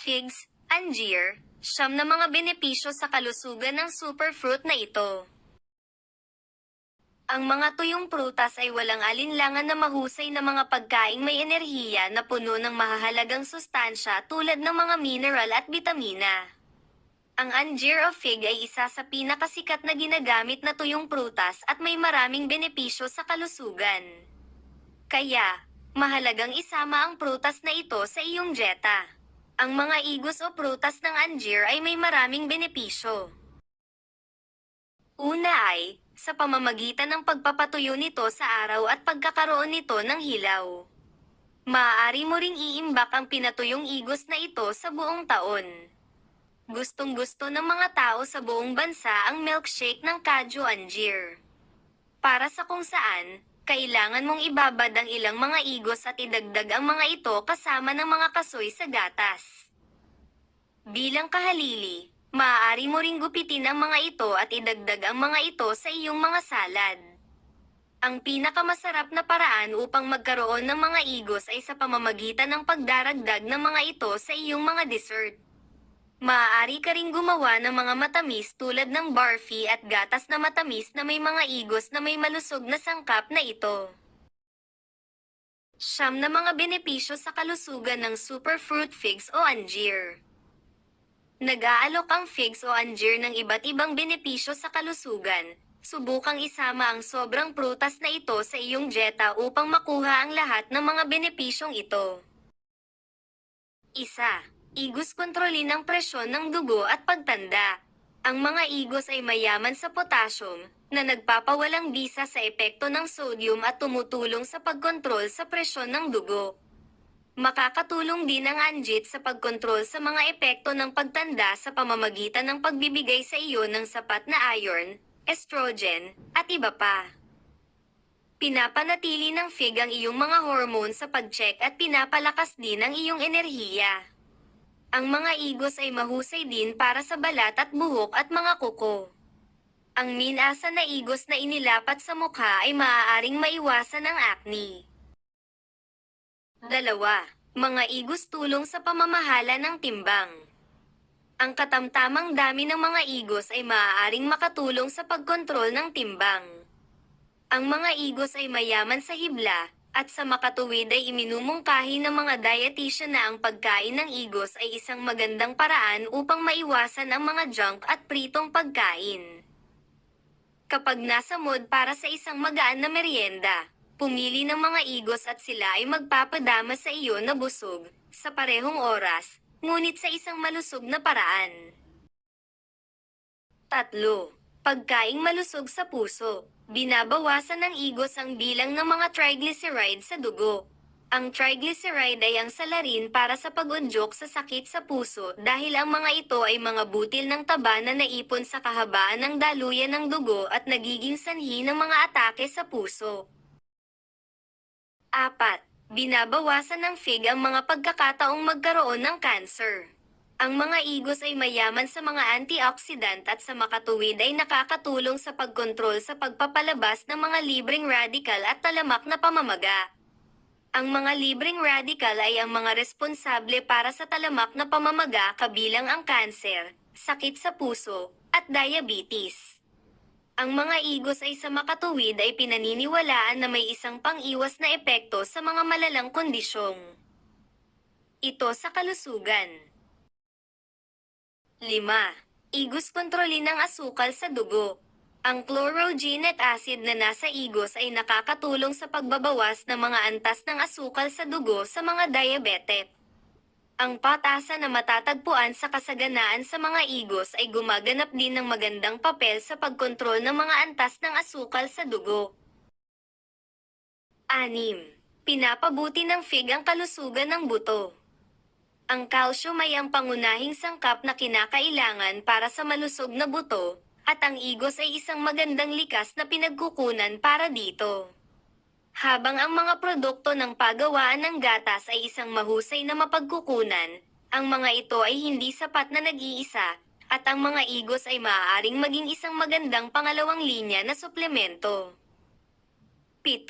figs, angier, siyam na mga benepisyo sa kalusugan ng superfruit na ito. Ang mga tuyong prutas ay walang alinlangan na mahusay na mga pagkaing may enerhiya na puno ng mahahalagang sustansya tulad ng mga mineral at bitamina. Ang angier o fig ay isa sa pinakasikat na ginagamit na tuyong prutas at may maraming benepisyo sa kalusugan. Kaya, mahalagang isama ang prutas na ito sa iyong dieta. Ang mga igos o prutas ng angier ay may maraming benepisyo. Una ay, sa pamamagitan ng pagpapatuyo nito sa araw at pagkakaroon nito ng hilaw. Maaari mo ring iimbak ang pinatuyong igos na ito sa buong taon. Gustong gusto ng mga tao sa buong bansa ang milkshake ng Kaju Angier. Para sa kung saan, kailangan mong ibabad ang ilang mga igos at idagdag ang mga ito kasama ng mga kasoy sa gatas. Bilang kahalili, maaari mo ring gupitin ang mga ito at idagdag ang mga ito sa iyong mga salad. Ang pinakamasarap na paraan upang magkaroon ng mga igos ay sa pamamagitan ng pagdaragdag ng mga ito sa iyong mga dessert. Maaari ka ring gumawa ng mga matamis tulad ng barfi at gatas na matamis na may mga igos na may malusog na sangkap na ito. Siyam na mga benepisyo sa kalusugan ng superfruit figs o angier. Nag-aalok ang figs o angier ng iba't ibang benepisyo sa kalusugan. Subukang isama ang sobrang prutas na ito sa iyong dieta upang makuha ang lahat ng mga benepisyong ito. Isa, igos kontrolin ang presyon ng dugo at pagtanda. Ang mga igos ay mayaman sa potassium, na nagpapawalang bisa sa epekto ng sodium at tumutulong sa pagkontrol sa presyon ng dugo. Makakatulong din ang anjit sa pagkontrol sa mga epekto ng pagtanda sa pamamagitan ng pagbibigay sa iyo ng sapat na iron, estrogen, at iba pa. Pinapanatili ng fig ang iyong mga hormone sa pag-check at pinapalakas din ang iyong enerhiya. Ang mga igos ay mahusay din para sa balat at buhok at mga kuko. Ang minasa na igos na inilapat sa mukha ay maaaring maiwasan ang acne. Dalawa, mga igos tulong sa pamamahala ng timbang. Ang katamtamang dami ng mga igos ay maaaring makatulong sa pagkontrol ng timbang. Ang mga igos ay mayaman sa hibla, at sa makatuwid ay iminumungkahi ng mga dietitian na ang pagkain ng igos ay isang magandang paraan upang maiwasan ang mga junk at pritong pagkain. Kapag nasa mood para sa isang magaan na merienda, pumili ng mga igos at sila ay magpapadama sa iyo na busog, sa parehong oras, ngunit sa isang malusog na paraan. Tatlo, pagkaing malusog sa puso. Binabawasan ng igos ang bilang ng mga triglyceride sa dugo. Ang triglyceride ay ang salarin para sa pag-udyok sa sakit sa puso dahil ang mga ito ay mga butil ng taba na naipon sa kahabaan ng daluyan ng dugo at nagiging sanhi ng mga atake sa puso. Apat, binabawasan ng fig ang mga pagkakataong magkaroon ng cancer. Ang mga igos ay mayaman sa mga antioxidant at sa makatuwid ay nakakatulong sa pagkontrol sa pagpapalabas ng mga libreng radical at talamak na pamamaga. Ang mga libreng radical ay ang mga responsable para sa talamak na pamamaga kabilang ang kanser, sakit sa puso, at diabetes. Ang mga igos ay sa makatuwid ay pinaniniwalaan na may isang pang-iwas na epekto sa mga malalang kondisyong. Ito sa kalusugan. 5. Igos kontrolin ang asukal sa dugo. Ang chlorogenic acid na nasa igos ay nakakatulong sa pagbabawas ng mga antas ng asukal sa dugo sa mga diabetic. Ang patasa na matatagpuan sa kasaganaan sa mga igos ay gumaganap din ng magandang papel sa pagkontrol ng mga antas ng asukal sa dugo. 6. Pinapabuti ng fig ang kalusugan ng buto. Ang calcium ay ang pangunahing sangkap na kinakailangan para sa malusog na buto, at ang igos ay isang magandang likas na pinagkukunan para dito. Habang ang mga produkto ng pagawaan ng gatas ay isang mahusay na mapagkukunan, ang mga ito ay hindi sapat na nag-iisa, at ang mga igos ay maaaring maging isang magandang pangalawang linya na suplemento. 7.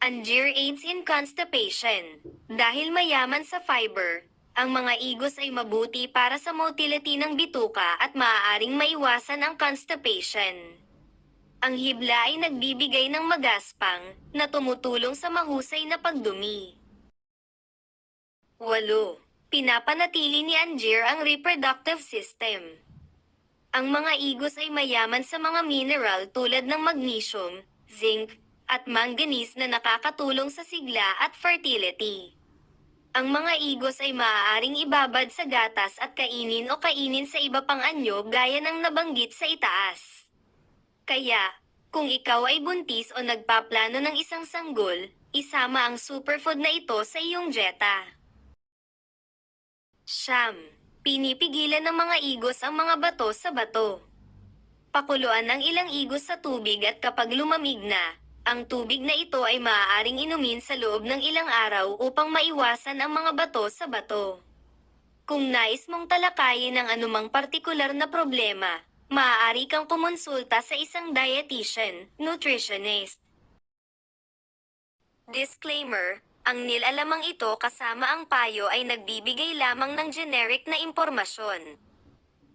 Angier aids in constipation. Dahil mayaman sa fiber, Ang mga igos ay mabuti para sa motility ng bituka at maaaring maiwasan ang constipation. Ang hibla ay nagbibigay ng magaspang na tumutulong sa mahusay na pagdumi. 8. Pinapanatili ni Angier ang reproductive system. Ang mga igos ay mayaman sa mga mineral tulad ng magnesium, zinc, at manganese na nakakatulong sa sigla at fertility. Ang mga igos ay maaaring ibabad sa gatas at kainin o kainin sa iba pang anyo gaya ng nabanggit sa itaas. Kaya, kung ikaw ay buntis o nagpaplano ng isang sanggol, isama ang superfood na ito sa iyong dieta. Siyam. Pinipigilan ng mga igos ang mga bato sa bato. Pakuluan ng ilang igos sa tubig at kapag lumamig na, ang tubig na ito ay maaaring inumin sa loob ng ilang araw upang maiwasan ang mga bato sa bato. Kung nais mong talakayin ang anumang partikular na problema, maaari kang kumonsulta sa isang dietitian, nutritionist. Disclaimer, ang nilalamang ito kasama ang payo ay nagbibigay lamang ng generic na impormasyon.